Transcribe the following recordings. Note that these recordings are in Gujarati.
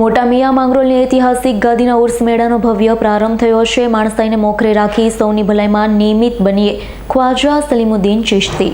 મોટા મિયા માંગરોળની ઐતિહાસિક ગાદીના ઉર્સ મેળાનો ભવ્ય પ્રારંભ થયો છે માણસાઈને મોખરે રાખી સૌની ભલાઈમાં નિયમિત બનીએ ખ્વાજા સલીમુદ્દીન ચિશ્તી.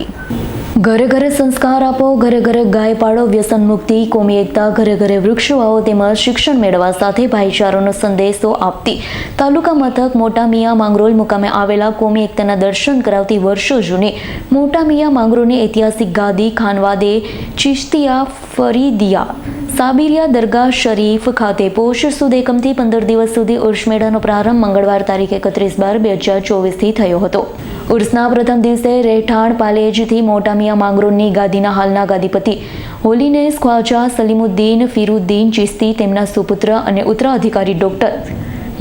ઘરે ઘરે સંસ્કાર આપો, ઘરે ઘરે ગાય પાડો વ્યસન મુક્તિ, કોમી એકતા, ઘરે ઘરે વૃક્ષો આવો તેમજ શિક્ષણ મેળવવા સાથે ભાઈચારાનો સંદેશો આપતી. તાલુકા મથક મોટા મિયા માંગરોલ મુકામે આવેલા કોમી એકતાના દર્શન કરાવતી વર્ષો જૂની મોટા મિયા માંગરોળની ઐતિહાસિક ગાદી ખાનવાદે ચિશ્તિયા ફરીદિયા સાબિરિયા દરગાહ શરીફ ખાતે પોષ સુદ એકમથી પંદર દિવસ સુધી ઉર્સ મેળાનો પ્રારંભ મંગળવાર તારીખ એકત્રીસ બાર બે હજાર ચોવીસથી થયો હતો. ઉર્સના પ્રથમ દિવસે રહેઠાણ પાલેજથી મોટા મિયા માંગરોળની ગાદીના હાલના ગાદીપતિ હોલીનેસ ખ્વાજા સલીમુદ્દીન ફિરુદ્દીન ચિસ્તી તેમના સુપુત્ર અને ઉત્તરાધિકારી ડોક્ટર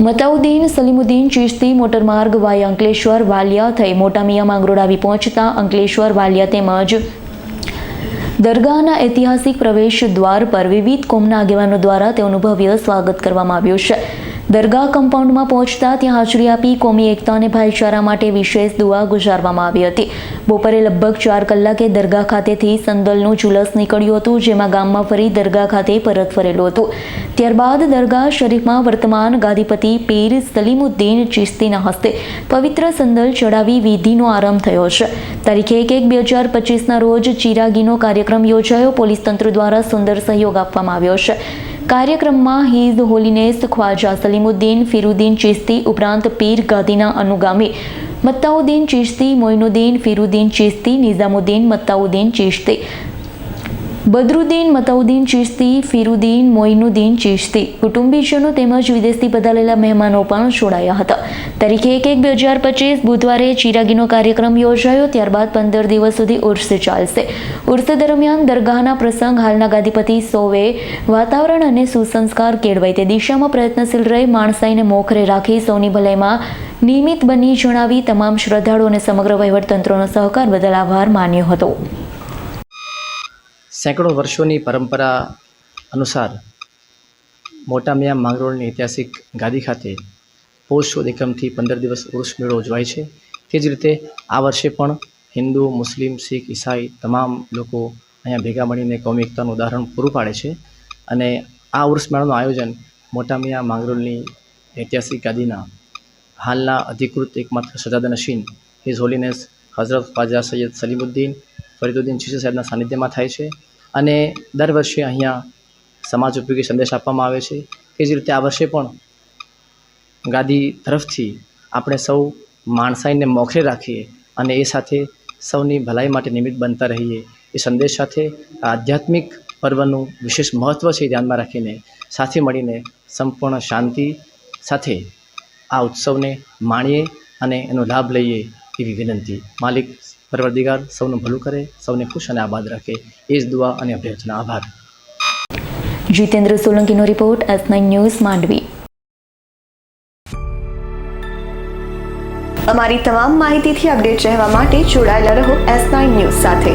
મતાઉદ્દીન સલીમુદ્દીન ચિશ્તી મોટરમાર્ગ વાય અંકલેશ્વર વાલિયા થઈ મોટા મિયા માંગરોળ આવી પહોંચતા અંકલેશ્વર વાલિયા તેમજ દરગાહના ઐતિહાસિક પ્રવેશ દ્વાર પર વિવિધ કોમના આગેવાનો દ્વારા તેઓનું ભવ્ય સ્વાગત કરવામાં આવ્યું છે. દરગાહ કમ્પાઉન્ડમાં પહોંચતા ત્યાં હાજરી આપી કોમી એકતા અને ભાઈચારા માટે વિશેષ દુઆ ગુજારવામાં આવી હતી. બપોરે લગભગ ચાર કલાકે દરગાહ ખાતેથી સંદલનું જુલસ નીકળ્યું હતું, જેમાં ગામમાં ફરી દરગાહ ખાતે પરત ફરેલું હતું. ત્યારબાદ દરગાહ શરીફમાં વર્તમાન ગાદીપતિ પીર સલીમુદ્દીન ચિસ્તીના હસ્તે પવિત્ર સંદલ ચડાવી વિધિનો આરંભ થયો છે. તારીખે એક એક બે હજાર પચીસના રોજ ચિરાગીનો કાર્યક્રમ યોજાયો. પોલીસ તંત્ર દ્વારા સુંદર સહયોગ આપવામાં આવ્યો છે. કાર્યક્રમમાં હિઝ હોલીનેસ ખ્વાજા સલીમુદ્દીન, ફિરુદ્દીન ચિશ્તી ઉપરાંત પીર ગાદીના અનુગામી મત્તાઉદ્દીન ચિશ્તી, મોઇનુદ્દીન, ફિરુદ્દીન ચિશ્તી, નિઝામુદ્દીન, મત્તાઉદ્દીન ચિશ્તી બદરુદ્દીન મતાઉદ્દીન ચિશ્તી, ફિરુદ્દીન, મોઇનુદ્દીન ચિશ્તી. કુટુંબીજનો તેમજ વિદેશથી બદલેલા મહેમાનો પણ જોડાયા હતા. તરીકે એક એક બે હજાર પચીસ બુધવારે ચિરાગીનો કાર્યક્રમ યોજાયો, ત્યારબાદ પંદર દિવસ સુધી ઉર્સ ચાલશે. ઉર્સ દરમિયાન દરગાહના પ્રસંગ હાલના ગાદીપતિ સૌએ વાતાવરણ અને સુસંસ્કાર કેળવાય. તે દિશામાં પ્રયત્નશીલ રહી માણસાઈને મોખરે રાખી સૌની ભલાઈમાં નિયમિત બની જણાવી તમામ શ્રદ્ધાળુ અને સમગ્ર વહીવટતંત્રનો સહકાર બદલ આભાર માન્યો હતો. સેંકડો વર્ષોની પરંપરા અનુસાર મોટા મિયા માંગરોળની ઐતિહાસિક ગાદી ખાતે પોષ સુદ એકમથી પંદર દિવસ ઉર્સ મેળો ઉજવાય છે. તે જ રીતે આ વર્ષે પણ હિન્દુ, મુસ્લિમ, શીખ, ઈસાઈ તમામ લોકો અહીંયા ભેગા મળીને કોમી એકતાનું ઉદાહરણ પૂરું પાડે છે અને આ ઉર્સ મેળાનું આયોજન મોટા મિયા માંગરોળની ઐતિહાસિક ગાદીના હાલના અધિકૃત એકમાત્ર સજાદનશીન હિઝ હોલીનેસ હઝરત ખ્વાજા સૈયદ સલીમુદ્દીન, ફરીદુદ્દીન ચીસી સાહેબના સાનિધ્યમાં થાય છે. અને દર વર્ષે અહીંયા સમાજ ઉપયોગી સંદેશ આપવામાં આવે છે. એ જ રીતે આ વર્ષે પણ ગાદી તરફથી આપણે સૌ માણસાઈને મોખરે રાખીએ અને એ સાથે સૌની ભલાઈ માટે નિમિત્ત બનતા રહીએ. એ સંદેશ સાથે આધ્યાત્મિક પર્વનું વિશેષ મહત્ત્વ છે ધ્યાનમાં રાખીને સાથે મળીને સંપૂર્ણ શાંતિ સાથે આ ઉત્સવને માણીએ અને એનો લાભ લઈએ એવી વિનંતી. માલિક પરવરદિગાર સૌનું ભલું કરે સૌને ખુશ અને આબાદ રાખે. એ જ દુઆ અને અભ્યર્થના. આભાર. Jitendra સોલંકીનો report S nine news Mandvi. અમારી તમામ માહિતીથી અપડેટ રહેવા માટે જોડાયેલા રહો એસ નાઇન ન્યૂઝ સાથે.